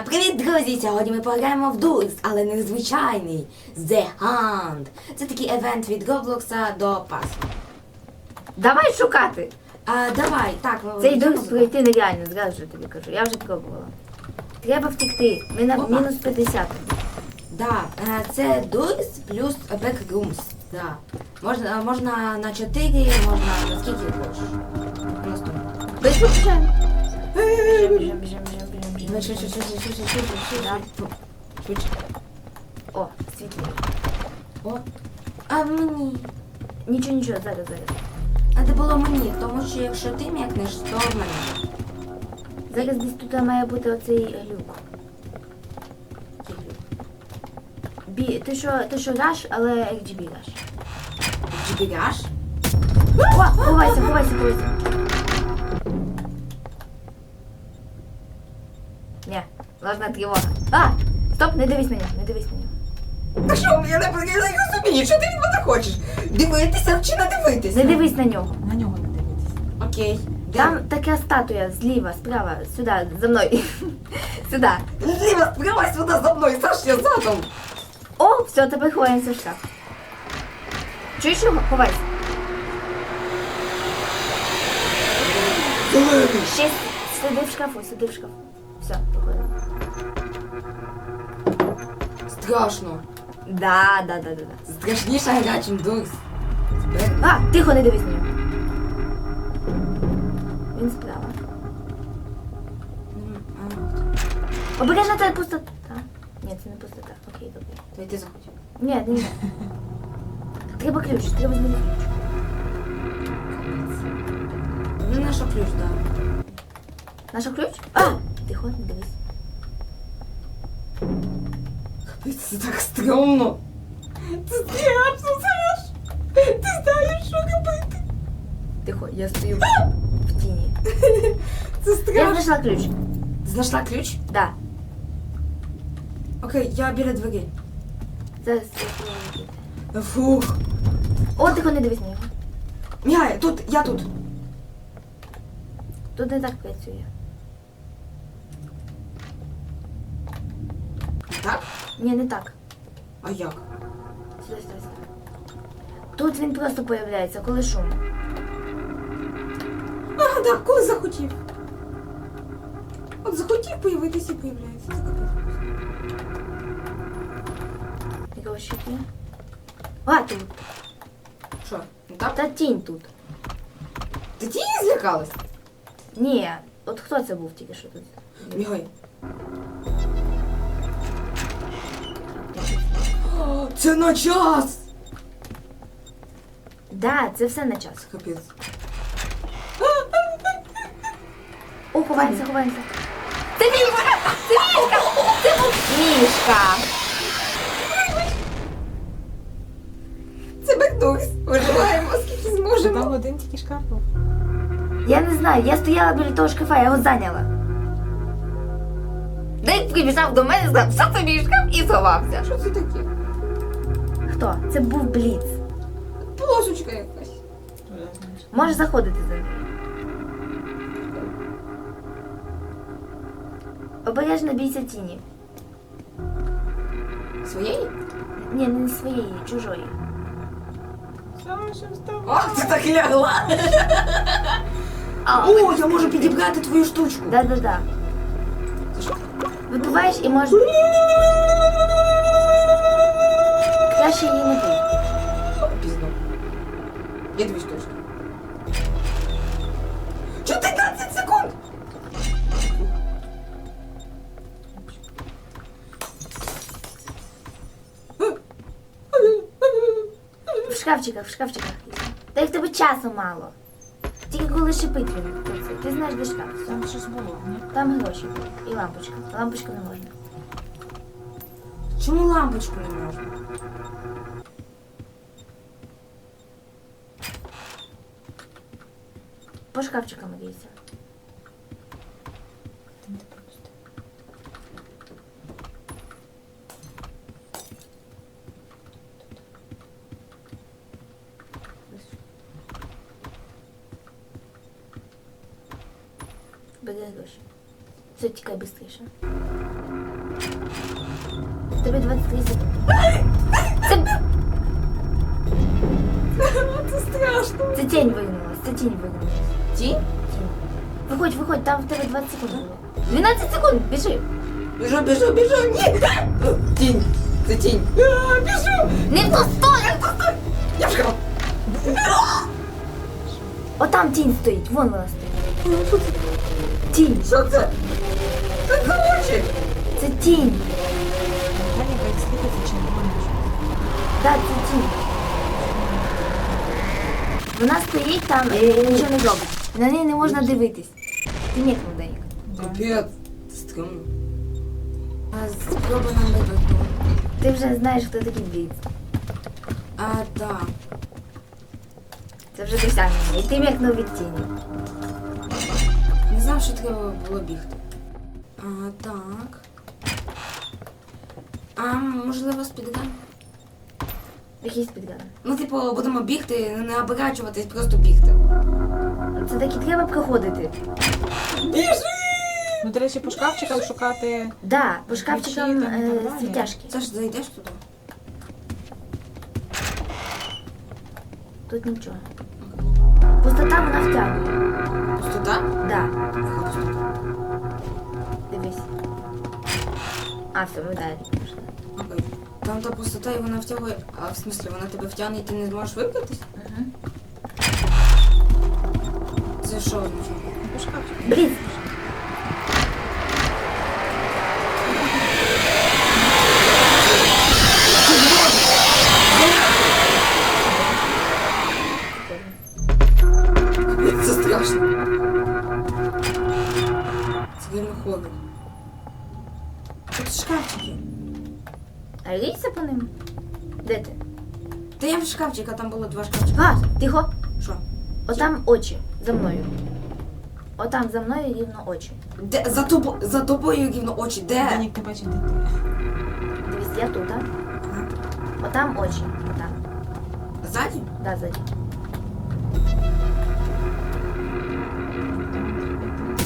Е, Привіт, друзі! Сьогодні ми пограємо в Дуелс, але не звичайний. The Hunt. Це такий евент від Роблокса до пасу. Давай шукати. А, давай, так, ми Цей за- пройти нереально, зразу ж тобі кажу. Я вже пробувала. Треба втекти. Ми на Опа. мінус 50. Да, е, це Дуелс плюс Backrooms. Да. Можна, можна на 4, можна на скільки хочеш. Наступне. Без побіжаємо. Біжим, біжим, Давай, швидше, швидше, швидше, швидше, швидше. Швидше. О, світло. О. А мені. Нічого, нічого, зараз, зараз. А це було мені, тому що якщо ти м'якнеш, то в мене. Зараз десь тут має бути оцей люк. Бі, ти що, ти що раш, але RGB раш. Джибіряш? О, ховайся, ховайся, ховайся. Ложна тривога. А! Стоп, не дивись на нього, не дивись на нього. Та що, я не я не розумію, що ти від мене хочеш? Дивитися чи не дивитися? Не дивись на нього. На нього не дивитися. Окей. Де? Там така статуя зліва, справа, сюди, за мною. Сюди. Зліва, справа сюди за мною, Саш, я задом. О, все, тепер ховаємося в шкаф. Чуєш його? Ховайся. Зелений. Ще сиди в шкафу, сиди в шкафу. Все, виходимо. Страшно. Да, да, да, да, да. Страшніше гра, чим дурс. А, тихо, не дивись на нього. Він справа. Обережно це пустота. Ні, це не пустота. Окей, добре. Давай ти заходь. Ні, ні, ні. Треба ключ, треба змінити ключ. Ну, наш ключ, так. Наш ключ? А! Тихо, не дивись. Капець, Це так стрьомно. Це страшно, Саш. Ти знаєш, що робити. Тихо, я стою в тіні. Це Я страшно. знайшла ключ. Ти знайшла ключ? Да. Окей, я біля двері. Зараз. Фух. О, тихо, не дивись на нього. Мігай, тут, я тут. Тут не так працює. Так? Ні, не так. А як? Сюди, сюди, сюди. Тут він просто появляється, коли шум. А, так, коли захотів. От захотів появитися і появляється. Якого ще є? А, тут. Що, не так? Та тінь тут. Ти тіні злякалась? Ні, от хто це був тільки що тут? Мігай. Це на час! Да, це все на час. Капець. О, ховаємося, ховаємося. Це мішка! Це мішка! Це був мішка! Це бекдокс. Виживаємо, скільки зможемо. Там один тільки шкаф був. Я не знаю, я стояла біля того шкафа, я його зайняла. Дейк прибіжав до мене, сказав, що це мій шкаф і сховався. Що це таке? Хто? Це був Бліц. Полосочка якась. Можеш заходити за нею. Обережно бійся тіні. Своєї? Ні, не своєї, чужої. Саша, вставай. О, ти так лягла. А, О, я можу підібрати твою штучку. Да-да-да. Це що? Вибиваєш і можеш. Краще її не бий. Пізно. Є дві штучки. 14 секунд! В шкафчиках, в шкафчиках. Та в тебе часу мало. Тільки коли шипить він. Ти знаєш, де шкаф. Там щось було. Там гроші і лампочка. Лампочку не можна. Чому лампочку не можна? По шкафчикам дивіться. Ти не пропусти. Бери гроші. Все, тікай швидше. Вигнулась, це тінь вигнулась. Ті? Тінь. Виходь, виходь, там в тебе 20 секунд було. 12 секунд, біжи. Біжу, біжу, біжу, ні! Тінь! Це тінь! А, Біжу! Не в ту сторону! Я вкрав! Отам тінь стоїть, вон вона стоїть. Тінь, Що це? Це коротше! це тінь. Далі як світиться червоне. Так, це тінь. Вона стоїть там і нічого не робить. На неї не можна дивитись. Ти мікнув деяк. Капець. Спроба нам вибрати. Ти вже знаєш, хто такий Бліц. А, так. Це вже досягнення. І ти мікнув від тіні. Не знав, що треба було бігти. А, так. А, можливо, спідган? Якийсь підган. Ну, типу, будемо бігти, не оборачуватись, просто бігти. Це так і треба проходити. Біжи! Ну, до речі, по шкафчикам шукати. Да, по шкафчикам Ключі там і е, так далі. світяшки. Саш, зайдеш туди? Тут нічого. Пустота вона втягує. Пустота? Да, Яка пустота? дивись. А, все, ми далі. Там та пустота і вона втягує. А в смислі, вона тебе втягне і ти не зможеш вибратись? Угу. Це що означає? Ну, Блін, шкафчика, там було два шкафчика. А, тихо. Що? Отам очі за мною. Отам за мною рівно очі. Де? За, тобо... За тобою рівно очі. Де? Данік не бачить, де ти. Дивись, я тут, а? Отам очі. Отам. Ззаді? Да, ззаді.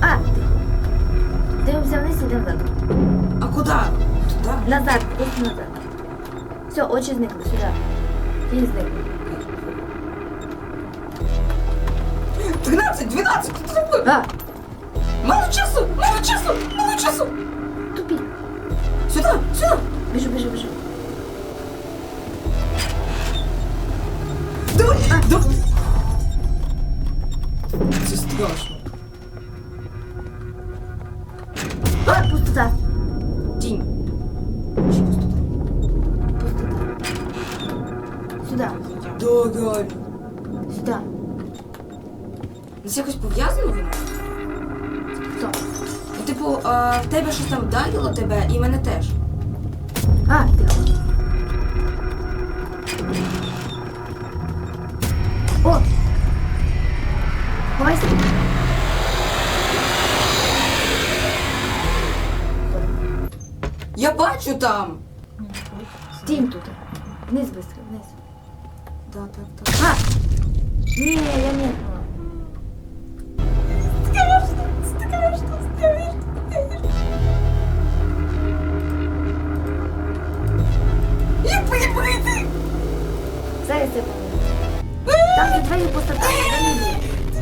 А, тихо. Дивимося вниз, ідемо назад. А куди? Туди? Назад, просто назад. Все, очі зникли, сюди. 13, 12, що ти робив? А, мало часу, мало часу. Там вдарило тебе і мене теж. А, тихо. О! Ховайся. Я бачу там. Ні, велика. Тінь тут. Вниз быстро, вниз. Да, так, так. А! Не, я метнула. Зараз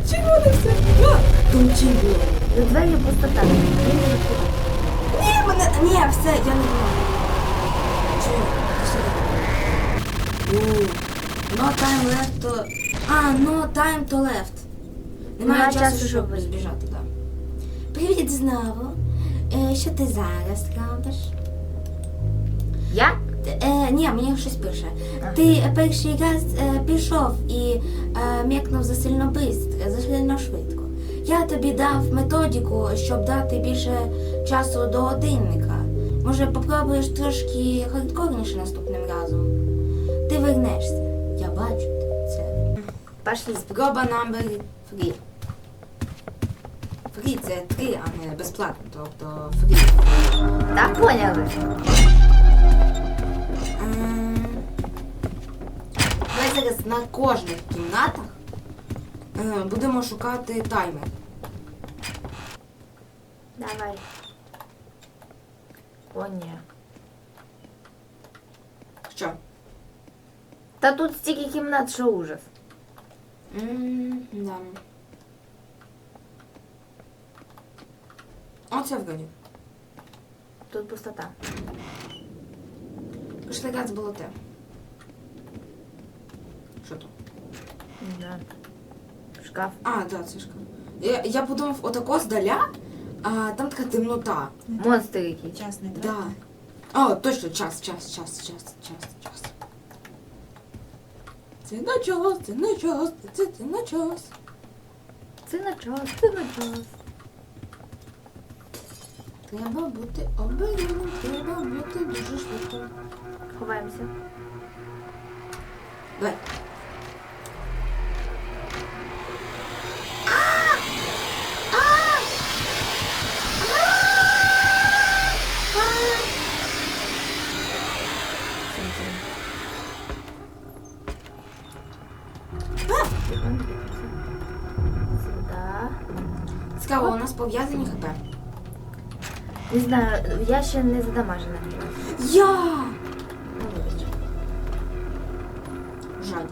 дверью. Ти чого не все? Дверью пустота. Не. Ні, мене. Ні, все, я не знаю. Чого? Ти сюди. У, No time left to... А, no time to left. Немає часу, часу, щоб щоб збіжати, так. Привіт знову. Е, що ти зараз робиш? Я? Е, ні, мені щось пише. Ти перший раз е, пішов і е, м'якнув засильно бистро, засильно швидко. Я тобі дав методику, щоб дати більше часу до годинника. Може, попробуєш трошки хардкорніше наступним разом. Ти вернешся. Я бачу це. Пошли. Спроба номер 3. Фрі це 3, а не безплатно, тобто фрі. Так поняли. На кожних кімнатах е, будемо шукати таймер. Давай. О, ні. Що? Та тут стільки кімнат, що ужас. Ммм, да. Оце вроді. Тут пустота. Пішли газ було те. Що? Не знаю. Шкаф. А, да, це шкаф. Я, я подумав, отако здаля, а там така темнота. Монстр якийсь. Частний, так? Да. А, точно, час, час, час, час, час, час. Це на час, це на час, це, це на час. Це на час, це на час. Треба бути обережним, треба бути дуже швидко. Ховаємося. Давай. Цікаво, у нас пов'язані хп. Не знаю, я ще не задамажена. Я! Ну, вибач. Жаль.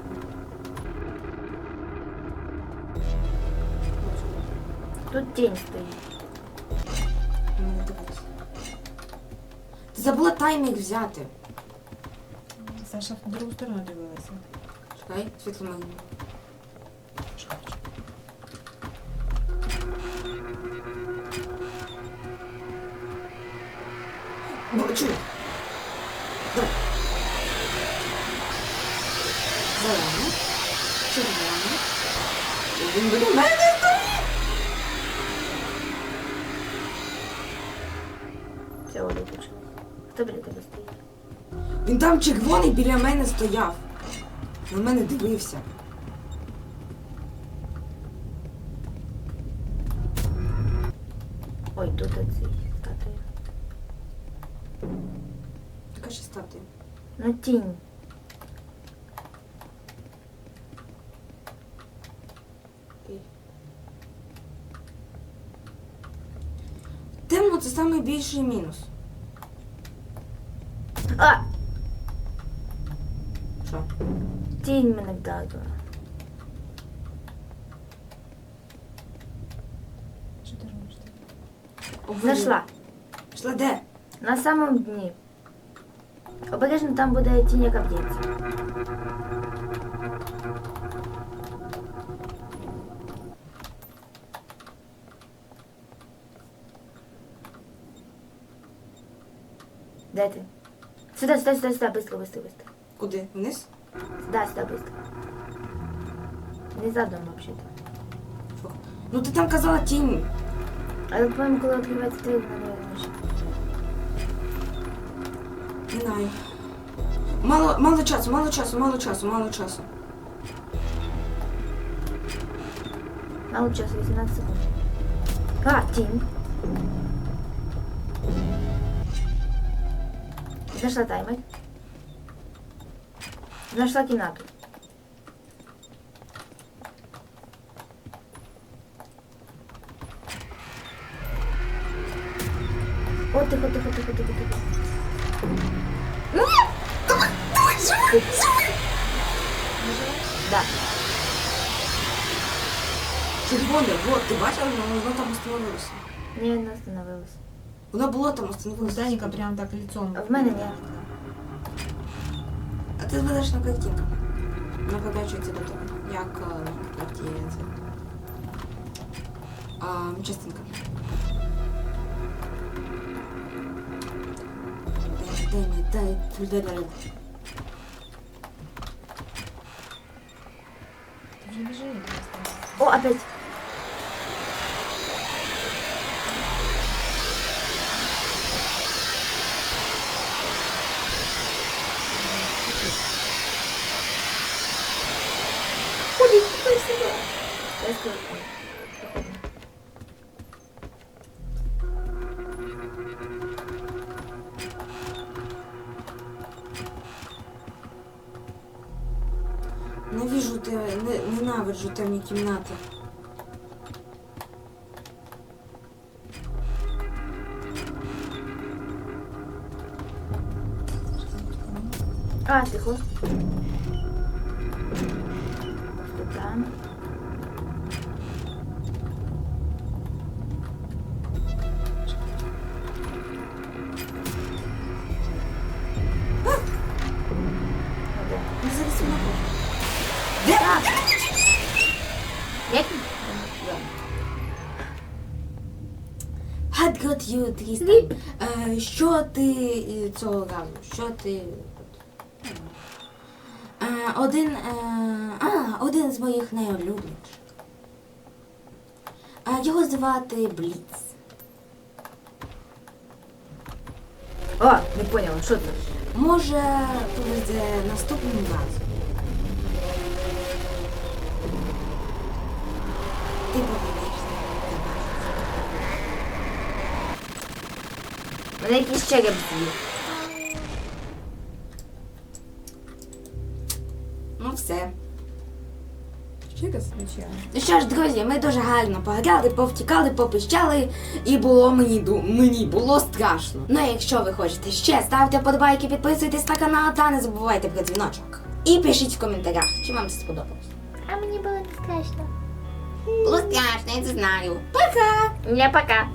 Тут тінь стоїть. Мене дивись. Ти забула таймінг взяти. Саша в другу сторону дивилася. Чекай, світло магні. Бачу. Давай. Червоно. Він біля мене стоїть. Все, виключилось. Хто біля тебе стоїть? Він там червоний біля мене стояв. На мене дивився. Тінь. Темно це найбільший мінус. А! Що? Тінь мене вдарила. Знайшла. Пішла де? На самому дні. Обережно там буде тінь, яка б'ється. Де ти? Сюда, сюда, сюда, сюда, быстро, быстро, быстро. Куди? Вниз? Сюда, сюда, быстро. Не задом вообще-то. Фу. Ну ти там казала тінь. Але, по-моєму, коли відкривається двері, вона не знаю. Мало, мало часу, мало часу, мало часу, мало часу. Мало часу, 18 секунд. Картин. Зашла таймер. Знайшла кімнату. Червоне, вот, ти бачила, воно воно там остановилося. Ні, не остановилась. Воно було там Ну, остановилося. Даніка прям так лицом. А в мене ні. А ти ведеш на картинку. Вона покачується до тебе. Як е, на карті це. А, частинка. Дай, дай, дай, дай, дай, дай. Ти вже біжи. О, опять. Had got you, Трістан. Сліп. Е, Що ти е, цього разу? Що ти. Один. е, А, один з моїх найулюбленіших. Його звати Бліц. О, не поняла, що це? Може, повезе наступним разом. Ти поведешся. Мене якийсь череп з'їв. Все. Ще раз. Ну що ж, друзі, ми дуже гарно пограли, повтікали, попищали, і було мені ду- мені було страшно. Ну а якщо ви хочете ще, ставте подобайки, підписуйтесь на канал та не забувайте про дзвіночок. І пишіть в коментарях, чи вам це сподобалось. А мені було не страшно. Було страшно, я це знаю. Пока! Не пока.